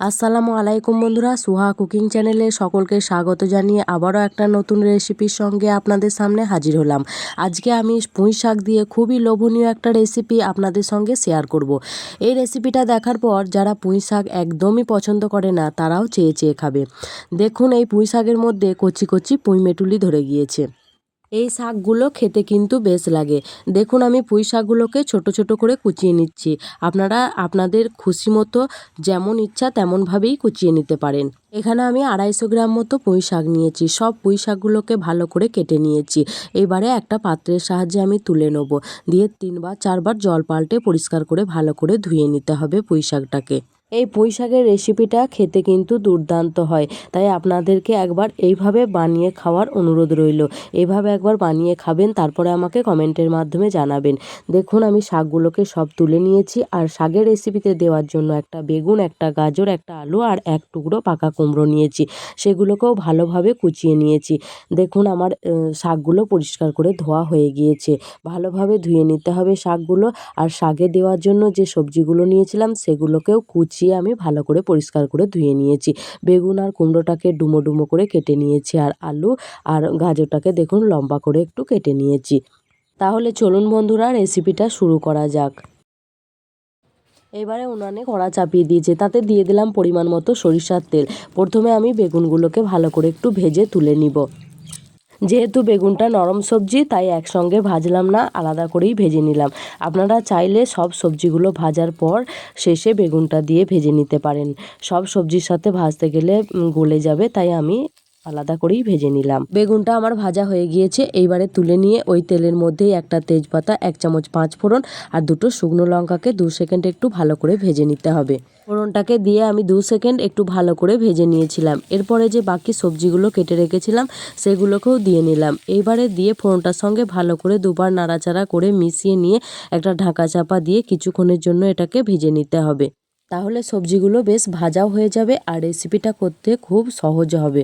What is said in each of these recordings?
আসসালামু আলাইকুম বন্ধুরা, সুহা কুকিং চ্যানেলে সকলকে স্বাগত জানিয়ে আবারও একটা নতুন রেসিপির সঙ্গে আপনাদের সামনে হাজির হলাম। আজকে আমি পুঁই শাক দিয়ে খুবই লোভনীয় একটা রেসিপি আপনাদের সঙ্গে শেয়ার করব। এই রেসিপিটা দেখার পর যারা পুঁই শাক একদমই পছন্দ করে না, তারাও চেয়ে চেয়ে খাবে। দেখুন, এই পুঁই শাকের মধ্যে কচি কচি পুঁই মেটুলি ধরে গিয়েছে। এই শাকগুলো খেতে কিন্তু বেশ লাগে। দেখুন, আমি পুঁই শাকগুলোকে ছোট ছোট করে কুচিয়ে নিচ্ছি। আপনারা, আপনাদের খুশি মতো যেমন ইচ্ছা তেমনভাবেই কুচিয়ে নিতে পারেন। এখানে আমি আড়াইশো গ্রাম মতো পুঁই শাক নিয়েছি। সব পুঁই শাকগুলোকে ভালো করে কেটে নিয়েছি। এবারে একটা পাত্রের সাহায্যে আমি তুলে নেব। দিয়ে তিনবার, চারবার জল পাল্টে পরিষ্কার করে ভালো করে ধুয়ে নিতে হবে পুঁই শাকটাকে। এই পুঁই শাকের রেসিপিটা খেতে কিন্তু দুর্দান্ত হয়। তাই আপনাদেরকে একবার এইভাবে বানিয়ে খাওয়ার অনুরোধ রইল। এইভাবে একবার বানিয়ে খাবেন, তারপরে আমাকে কমেন্টের মাধ্যমে জানাবেন। দেখুন, আমি শাকগুলোকে সব তুলে নিয়েছি আর শাকের রেসিপিতে দেওয়ার জন্য একটা বেগুন, একটা গাজর, একটা আলু আর এক টুকরো পাকা কুমড়ো নিয়েছি। সেগুলোকেও ভালোভাবে কুচিয়ে নিয়েছি। দেখুন, আমার শাকগুলো পরিষ্কার করে ধোয়া হয়ে গিয়েছে। ভালোভাবে ধুয়ে নিতে হবে শাকগুলো। আর শাকে দেওয়ার জন্য যে সবজিগুলো নিয়েছিলাম, সেগুলোকেও কুচি কুচিয়ে আমি ভালো করে পরিষ্কার করে ধুয়ে নিয়েছি। বেগুন আর কুমড়োটাকে ডুমো ডুমো করে কেটে নিয়েছি আর আলু আর গাজরটাকে দেখুন লম্বা করে একটু কেটে নিয়েছি। তাহলে চলুন বন্ধুরা রেসিপিটা শুরু করা যাক। এবারে উনানে কড়া চাপিয়ে দিয়েছে, তাতে দিয়ে দিলাম পরিমাণ মতো সরিষার তেল। প্রথমে আমি বেগুনগুলোকে ভালো করে একটু ভেজে তুলে নিব। যেহেতু বেগুনটা নরম সবজি, তাই একসঙ্গে ভাজলাম না, আলাদা করেই ভেজে নিলাম। আপনারা চাইলে সব সবজিগুলো ভাজার পর শেষে বেগুনটা দিয়ে ভেজে নিতে পারেন। সব সবজির সাথে ভাজতে গেলে গলে যাবে, তাই আমি আলাদা করেই ভেজে নিলাম। বেগুনটা আমার ভাজা হয়ে গিয়েছে, এইবারে তুলে নিয়ে ওই তেলের মধ্যেই একটা তেজপাতা, এক চামচ পাঁচ ফোড়ন আর দুটো শুকনো লঙ্কাকে দু সেকেন্ড একটু ভালো করে ভেজে নিতে হবে। ফোড়নটাকে দিয়ে আমি দু সেকেন্ড একটু ভালো করে ভেজে নিয়েছিলাম। এরপরে যে বাকি সবজিগুলো কেটে রেখেছিলাম, সেগুলোকেও দিয়ে নিলাম। এইবারে দিয়ে ফোড়নটার সঙ্গে ভালো করে দুবার নাড়াচাড়া করে মিশিয়ে নিয়ে একটা ঢাকা চাপা দিয়ে কিছুক্ষণের জন্য এটাকে ভেজে নিতে হবে। তাহলে সবজিগুলো বেশ ভাজাও হয়ে যাবে আর রেসিপিটা করতে খুব সহজ হবে।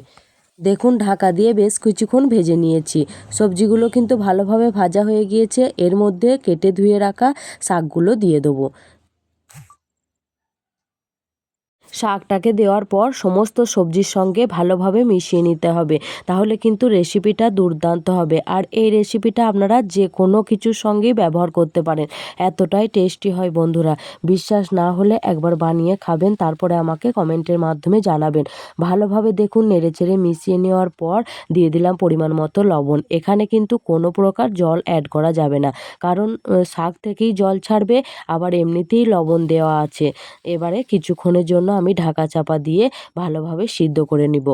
দেখুন, ঢাকা দিয়ে বেশ কিছুক্ষণ ভেজে নিয়েছি। সবজিগুলো কিন্তু ভালোভাবে ভাজা হয়ে গিয়েছে। এর মধ্যে কেটে ধুয়ে রাখা শাকগুলো দিয়ে দেবো। শাকটাকে দেওয়ার পর সমস্ত সবজির সঙ্গে ভালোভাবে মিশিয়ে নিতে হবে। তাহলে কিন্তু রেসিপিটা দুর্দান্ত হবে। আর এই রেসিপিটা আপনারা যে কোনো কিছুর সঙ্গেই ব্যবহার করতে পারেন। এতটাই টেস্টি হয় বন্ধুরা। বিশ্বাস না হলে একবার বানিয়ে খাবেন, তারপরে আমাকে কমেন্টের মাধ্যমে জানাবেন। ভালোভাবে দেখুন, নেড়েচেড়ে মিশিয়ে নেওয়ার পর দিয়ে দিলাম পরিমাণ মতো লবণ। এখানে কিন্তু কোনো প্রকার জল অ্যাড করা যাবে না। কারণ শাক থেকেই জল ছাড়বে, আবার এমনিতেই লবণ দেওয়া আছে। এবারে কিছুক্ষণের জন্য আমি ঢাকা চাপা দিয়ে ভালোভাবে সিদ্ধ করে নিব।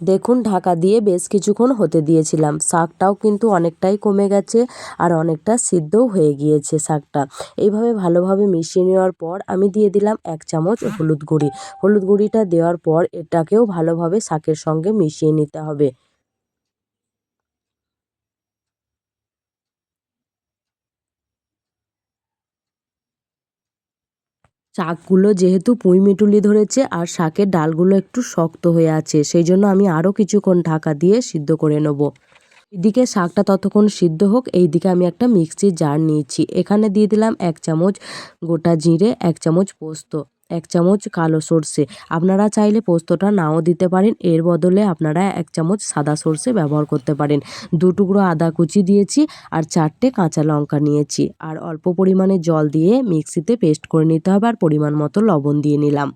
দেখুন, ঢাকা দিয়ে বেশ কিছুক্ষণ হতে দিয়েছিলাম। শাকটাও কিন্তু অনেকটাই কমে গেছে আর অনেকটা সিদ্ধও হয়ে গিয়েছে শাকটা। এইভাবে ভালোভাবে মিশিয়ে নেওয়ার পর আমি দিয়ে দিলাম এক চামচ হলুদ গুঁড়ি। হলুদ গুঁড়িটা দেওয়ার পর এটাকেও ভালোভাবে শাকের সঙ্গে মিশিয়ে নিতে হবে। শাকগুলো যেহেতু পুঁই মিটুলি ধরেছে আর শাকের ডালগুলো একটু শক্ত হয়ে আছে, সেই জন্য আমি আরও কিছুক্ষণ ঢাকা দিয়ে সিদ্ধ করে নেব। এদিকে শাকটা ততক্ষণ সিদ্ধ হোক এই দিকে আমি একটা মিক্সির জার নিয়েছি। এখানে দিয়ে দিলাম এক চামচ গোটা জিরে, এক চামচ পোস্ত। এক চামচ কালো সর্ষে। আপনারা চাইলে পোস্তটা নাও দিতে পারেন, এর বদলে আপনারা এক চামচ সাদা সর্ষে ব্যবহার করতে পারেন। দু টুকরো আদা কুচি দিয়েছি আর চারটে কাঁচা লঙ্কা নিয়েছি। আর অল্প পরিমাণে জল দিয়ে মিক্সিতে পেস্ট করে নিতে হবে আর পরিমাণ মতো লবণ দিয়ে নিলাম।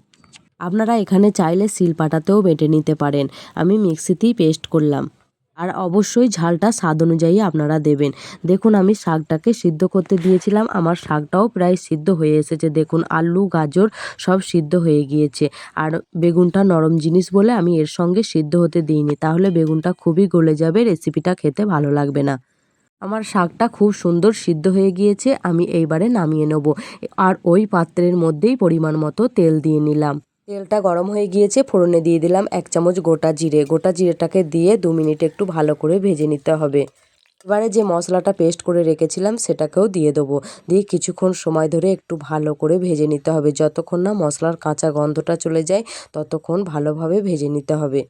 আপনারা এখানে চাইলে শিল শিলপাটাতেও বেটে নিতে পারেন। আমি মিক্সিতেই পেস্ট করলাম। আর অবশ্যই ঝালটা স্বাদ অনুযায়ী আপনারা দেবেন। দেখুন, আমি শাকটাকে সিদ্ধ করতে দিয়েছিলাম। আমার শাকটাও প্রায় সিদ্ধ হয়ে এসেছে। দেখুন, আলু, গাজর সব সিদ্ধ হয়ে গিয়েছে। আর বেগুনটা নরম জিনিস বলে আমি এর সঙ্গে সিদ্ধ হতে দিইনি। তাহলে বেগুনটা খুবই গলে যাবে, রেসিপিটা খেতে ভালো লাগবে না। আমার শাকটা খুব সুন্দর সিদ্ধ হয়ে গিয়েছে। আমি এইবারে নামিয়ে নেব। আর ওই পাত্রের মধ্যেই পরিমাণ মতো তেল দিয়ে নিলাম। তেলটা গরম হয়ে গিয়েছে, ফোড়নে দিয়ে দিলাম এক চামচ গোটা জিরে। গোটা জিরেটাকে দিয়ে দু মিনিট একটু ভালো করে ভেজে নিতে হবে। এবারে যে মশলাটা পেস্ট করে রেখেছিলাম, সেটাকেও দিয়ে দেবো। দিয়ে কিছুক্ষণ সময় ধরে একটু ভালো করে ভেজে নিতে হবে। যতক্ষণ না মশলার কাঁচা গন্ধটা চলে যায়, ততক্ষণ ভালোভাবে ভেজে নিতে হবে।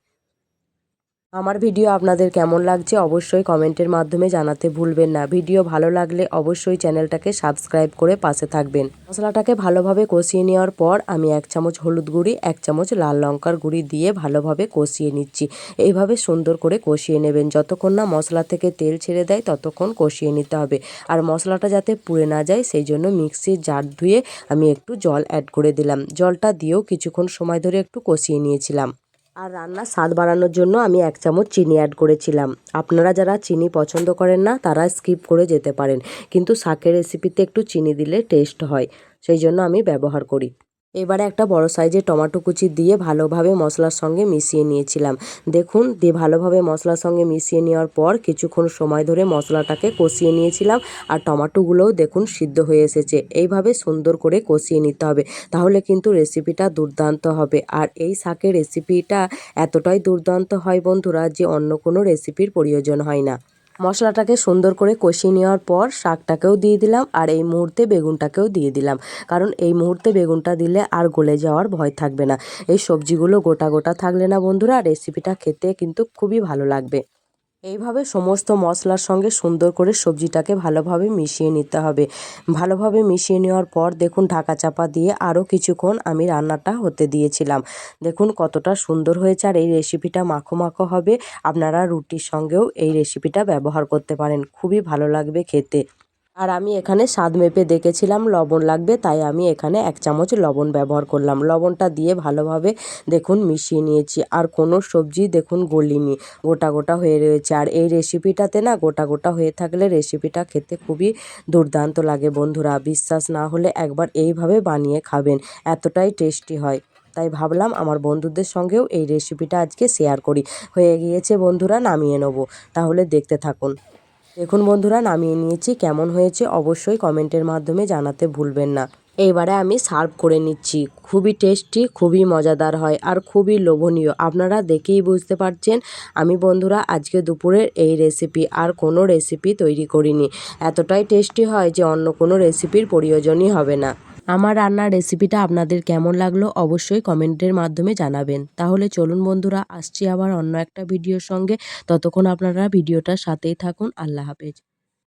আমার ভিডিও আপনাদের কেমন লাগছে অবশ্যই কমেন্টের মাধ্যমে জানাতে ভুলবেন না। ভিডিও ভালো লাগলে অবশ্যই চ্যানেলটাকে সাবস্ক্রাইব করে পাশে থাকবেন। মশলাটাকে ভালোভাবে কষিয়ে নেওয়ার পর আমি এক চামচ হলুদ গুঁড়ি, এক চামচ লাল লঙ্কার গুঁড়ি দিয়ে ভালোভাবে কষিয়ে নিচ্ছি। এইভাবে সুন্দর করে কষিয়ে নেবেন। যতক্ষণ না মশলা থেকে তেল ছেড়ে দেয়, ততক্ষণ কষিয়ে নিতে হবে। আর মশলাটা যাতে পুড়ে না যায়, সেই জন্য মিক্সির জার ধুয়ে আমি একটু জল অ্যাড করে দিলাম। জলটা দিয়েও কিছুক্ষণ সময় ধরে একটু কষিয়ে নিয়েছিলাম। আর রান্নার স্বাদ বাড়ানোর জন্য আমি এক চামচ চিনি অ্যাড করেছিলাম। আপনারা যারা চিনি পছন্দ করেন না, তারা স্কিপ করে যেতে পারেন। কিন্তু শাকের রেসিপিতে একটু চিনি দিলে টেস্ট হয়, সেই জন্য আমি ব্যবহার করি। এবারে একটা বড় সাইজের টমেটো কুচি দিয়ে ভালোভাবে মশলার সঙ্গে মিশিয়ে নিয়েছিলাম। দেখুন, দিয়ে ভালোভাবে মশলার সঙ্গে মিশিয়ে নেওয়ার পর কিছুক্ষণ সময় ধরে মশলাটাকে কষিয়ে নিয়েছিলাম আর টমেটোগুলোও দেখুন সিদ্ধ হয়ে এসেছে। এইভাবে সুন্দর করে কষিয়ে নিতে হবে, তাহলে কিন্তু রেসিপিটা দুর্দান্ত হবে। আর এই শাকের রেসিপিটা এতটাই দুর্দান্ত হয় বন্ধুরা যে অন্য কোনো রেসিপির প্রয়োজন হয় না। মশলাটাকে সুন্দর করে কষিয়ে নেওয়ার পর শাকটাকেও দিয়ে দিলাম আর এই মুহূর্তে বেগুনটাকেও দিয়ে দিলাম। কারণ এই মুহূর্তে বেগুনটা দিলে আর গলে যাওয়ার ভয় থাকবে না। এই সবজিগুলো গোটা গোটা থাকলে না বন্ধুরা রেসিপিটা খেতে কিন্তু খুবই ভালো লাগবে। এইভাবে সমস্ত মশলার সঙ্গে সুন্দর করে সবজিটাকে ভালোভাবে মিশিয়ে নিতে হবে। ভালোভাবে মিশিয়ে নেওয়ার পর দেখুন ঢাকা চাপা দিয়ে আরও কিছুক্ষণ আমি রান্নাটা হতে দিয়েছিলাম। দেখুন কতটা সুন্দর হয়েছে আর এই রেসিপিটা মাখো মাখো হবে। আপনারা রুটির সঙ্গেও এই রেসিপিটা ব্যবহার করতে পারেন। খুবই ভালো লাগবে খেতে। আর আমি এখানে স্বাদ মেপে দেখেছিলাম, লবণ লাগবে, তাই আমি এখানে এক চামচ লবণ ব্যবহার করলাম। লবণটা দিয়ে ভালোভাবে দেখুন মিশিয়ে নিয়েছি, আর কোনো সবজি দেখুন গলিনি, গোটা গোটা হয়ে রয়েছে। আর এই রেসিপিটাতে না গোটা গোটা হয়ে থাকলে রেসিপিটা খেতে খুবই দুর্দান্ত লাগে বন্ধুরা, বিশ্বাস না হলে একবার এইভাবে বানিয়ে খাবেন, এতটাই টেস্টি হয়। তাই ভাবলাম আমার বন্ধুদের সঙ্গেও এই রেসিপিটা আজকে শেয়ার করি। হয়ে গিয়েছে বন্ধুরা, নামিয়ে নেব, তাহলে দেখতে থাকুন। দেখুন বন্ধুরা, নামিয়ে নিয়েছি। কেমন হয়েছে অবশ্যই কমেন্টের মাধ্যমে জানাতে ভুলবেন না। এইবারে আমি সার্ভ করে নিচ্ছি। খুবই টেস্টি, খুবই মজাদার হয় আর খুবই লোভনীয়। আপনারা দেখেই বুঝতে পারছেন, আমি বন্ধুরা আজকে দুপুরের এই রেসিপি আর কোনো রেসিপি তৈরি করিনি। এতটাই টেস্টি হয় যে অন্য কোনো রেসিপির প্রয়োজনই হবে না। আমার রান্নার রেসিপিটা আপনাদের কেমন লাগল অবশ্যই কমেন্টের মাধ্যমে জানাবেন। তাহলে চলুন বন্ধুরা, আসছি আবার অন্য একটা ভিডিওর সঙ্গে। ততক্ষণ আপনারা ভিডিওটার সাথেই থাকুন। আল্লাহ হাফেজ।